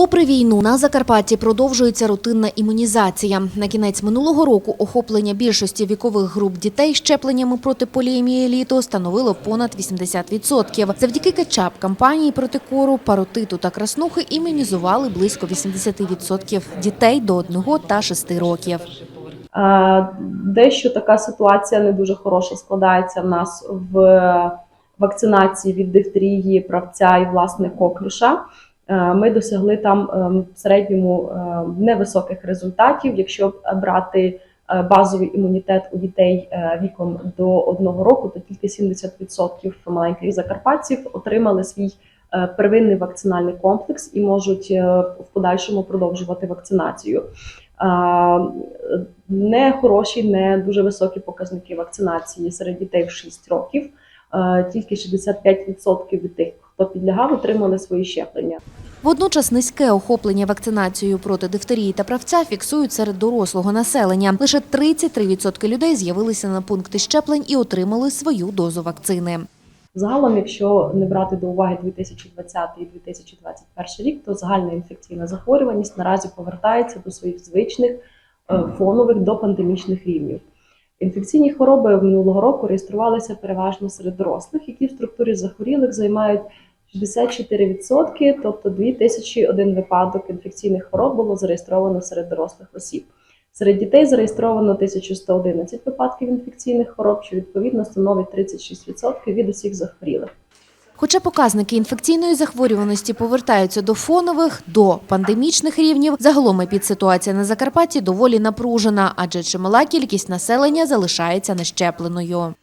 Попри війну, на Закарпатті продовжується рутинна імунізація. На кінець минулого року охоплення більшості вікових груп дітей щепленнями проти поліемієліту становило понад 80%. Завдяки кетчап кампанії проти кору, паротиту та краснухи імунізували близько 80% дітей до 1 та 6 років. Е, Дещо така ситуація не дуже хороша складається в нас в вакцинації від дифтерії, правця і власне коклюша. Е, Ми досягли там ем, в середньому е, невисоких результатів. Якщо брати е, базовий імунітет у дітей е, віком до одного року, то тільки 70% маленьких закарпатців отримали свій первинний вакцинальний комплекс і можуть в подальшому продовжувати вакцинацію. Не хороші, не дуже високі показники вакцинації серед дітей в 6 років. Тільки 65% від тих, хто підлягав, отримали свої щеплення. Водночас низьке охоплення вакцинацією проти дифтерії та правця фіксують серед дорослого населення. Лише 33% людей з'явилися на пункти щеплень і отримали свою дозу вакцини. Загалом, якщо не брати до уваги 2020 і 2021 рік, то загальна інфекційна захворюваність наразі повертається до своїх звичних е, фонових допандемічних рівнів. Інфекційні хвороби минулого року реєструвалися переважно серед дорослих, які в структурі захворілих займають 64%, тобто 2001 випадок інфекційних хвороб було зареєстровано серед дорослих осіб. Серед дітей зареєстровано 1111 випадків інфекційних хвороб, що відповідно становить 36% від усіх захворілих. Хоча показники інфекційної захворюваності повертаються до фонових, до пандемічних рівнів, загалом епідситуація на Закарпатті доволі напружена, адже чимала кількість населення залишається нещепленою.